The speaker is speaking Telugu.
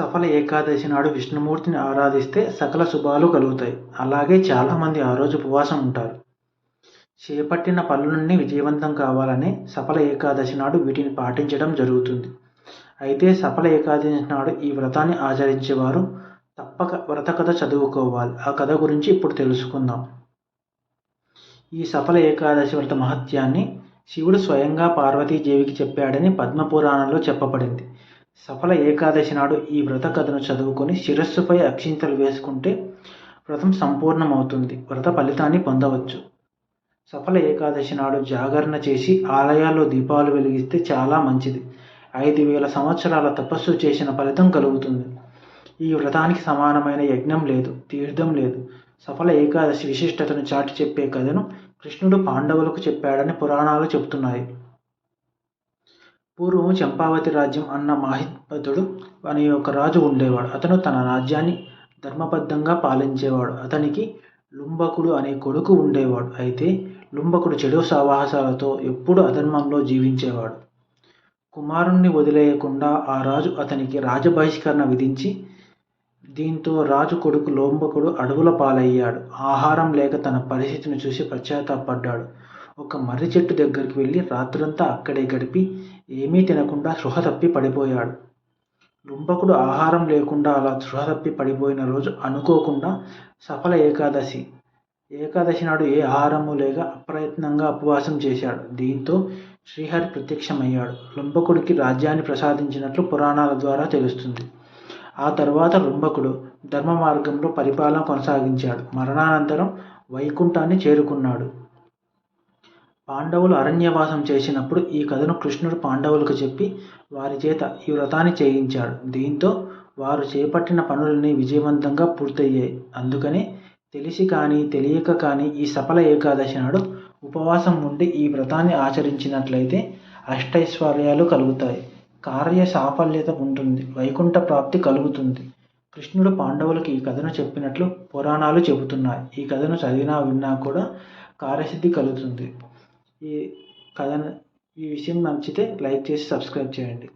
సఫల ఏకాదశి నాడు విష్ణుమూర్తిని ఆరాధిస్తే సకల శుభాలు కలుగుతాయి. అలాగే చాలామంది ఆ రోజు ఉపవాసం ఉంటారు. చేపట్టిన పనులన్నీ విజయవంతం కావాలని సఫల ఏకాదశి నాడు వీటిని పాటించడం జరుగుతుంది. అయితే సఫల ఏకాదశి నాడు ఈ వ్రతాన్ని ఆచరించేవారు తప్పక వ్రత కథ చదువుకోవాలి. ఆ కథ గురించి ఇప్పుడు తెలుసుకుందాం. ఈ సఫల ఏకాదశి వ్రత మహత్యాన్ని శివుడు స్వయంగా పార్వతీదేవికి చెప్పాడని పద్మపురాణంలో చెప్పబడింది. సఫల ఏకాదశి నాడు ఈ వ్రత కథను చదువుకొని శిరస్సుపై అక్షింతలు వేసుకుంటే వ్రతం సంపూర్ణమవుతుంది. వ్రత ఫలితాన్ని పొందవచ్చు. సఫల ఏకాదశి నాడు జాగరణ చేసి ఆలయాల్లో దీపాలు వెలిగిస్తే చాలా మంచిది. ఐదు వేల సంవత్సరాల తపస్సు చేసిన ఫలితం కలుగుతుంది. ఈ వ్రతానికి సమానమైన యజ్ఞం లేదు తీర్థం లేదు. సఫల ఏకాదశి విశిష్టతను చాటి చెప్పే కథను కృష్ణుడు పాండవులకు చెప్పాడని పురాణాలు చెబుతున్నాయి. పూర్వం చంపావతి రాజ్యం అన్న మాహిపతుడు అనే ఒక రాజు ఉండేవాడు. అతను తన రాజ్యాన్ని ధర్మబద్ధంగా పాలించేవాడు. అతనికి లుంబకుడు అనే కొడుకు ఉండేవాడు. అయితే లుంబకుడు చెడు సావాసాలతో ఎప్పుడూ అధర్మంలో జీవించేవాడు. కుమారుణ్ణి వదిలేయకుండా ఆ రాజు అతనికి రాజబహిష్కరణ విధించి దీంతో రాజు కొడుకు లోంబకుడు అడవుల పాలయ్యాడు. ఆహారం లేక తన పరిస్థితిని చూసి పశ్చాత్తాపడ్డాడు. ఒక మర్రి చెట్టు దగ్గరికి వెళ్ళి రాత్రంతా అక్కడే గడిపి ఏమీ తినకుండా సృహ తప్పి పడిపోయాడు. లుంబకుడు ఆహారం లేకుండా అలా సృహ తప్పి పడిపోయిన రోజు అనుకోకుండా సఫల ఏకాదశి. ఏకాదశి నాడు ఏ ఆహారము లేక అప్రయత్నంగా ఉపవాసం చేశాడు. దీంతో శ్రీహరి ప్రత్యక్షమయ్యాడు. లుంబకుడికి రాజ్యాన్ని ప్రసాదించినట్లు పురాణాల ద్వారా తెలుస్తుంది. ఆ తర్వాత లుంబకుడు ధర్మ మార్గంలో పరిపాలన కొనసాగించాడు. మరణానంతరం వైకుంఠాన్ని చేరుకున్నాడు. పాండవులు అరణ్యవాసం చేసినప్పుడు ఈ కథను కృష్ణుడు పాండవులకు చెప్పి వారి చేత ఈ వ్రతాన్ని చేయించాడు. దీంతో వారు చేపట్టిన పనులన్నీ విజయవంతంగా పూర్తయ్యాయి. అందుకనే తెలిసి కానీ తెలియక కానీ ఈ సఫల ఏకాదశి నాడు ఉపవాసం ఉండి ఈ వ్రతాన్ని ఆచరించినట్లయితే అష్టైశ్వర్యాలు కలుగుతాయి. కార్య సాఫల్యత ఉంటుంది వైకుంఠ ప్రాప్తి కలుగుతుంది. కృష్ణుడు పాండవులకు ఈ కథను చెప్పినట్లు పురాణాలు చెబుతున్నాయి. ఈ కథను చదివినా విన్నా కూడా కార్యసిద్ధి కలుగుతుంది. ఈ కథ ఈ విషయం నచ్చితే లైక్ చేసి సబ్స్క్రైబ్ చేయండి.